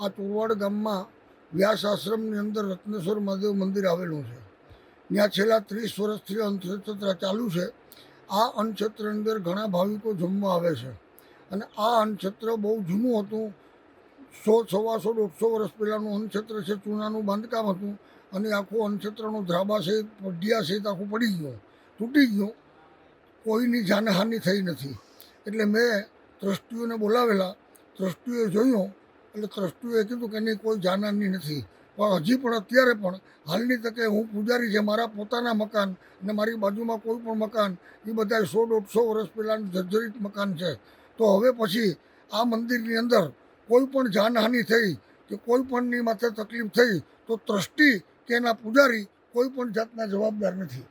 આ તુરવાડ ગામમાં વ્યાસ આશ્રમની અંદર રત્નેશ્વર મહાદેવ મંદિર આવેલું છે. ત્યાં છેલ્લા ત્રીસ વર્ષથી અંધક્ષેત્ર ચાલુ છે. આ અન્નક્ષેત્રની અંદર ઘણા ભાવિકો જમવા આવે છે. અને આ અન્નક્ષેત્ર બહુ જૂનું હતું. સો, સવાસો, દોઢસો વર્ષ પહેલાંનું અન્નક્ષેત્ર છે, ચૂનાનું બાંધકામ હતું. અને આખું અન્નક્ષેત્રનું ધ્રાબા સહિત, પઢિયા સહિત આખું પડી ગયું, તૂટી ગયું. કોઈની જાનહાનિ થઈ નથી. એટલે મેં ટ્રસ્ટીઓને બોલાવેલા. ટ્રસ્ટીઓએ જોયું એટલે ટ્રસ્ટીઓએ કીધું કે નહીં કોઈ જાનહાની નથી. પણ હજી પણ અત્યારે પણ હાલની તકે હું પૂજારી છે, મારા પોતાના મકાન અને મારી બાજુમાં કોઈ પણ મકાન, એ બધા સો દોઢસો વર્ષ પહેલાંનું જર્જરિત મકાન છે. તો હવે પછી આ મંદિરની અંદર કોઈ પણ જાનહાનિ થઈ કે કોઈ પણની માથે તકલીફ થઈ તો ટ્રસ્ટી કે એના પૂજારી કોઈ પણ જાતના જવાબદાર નથી.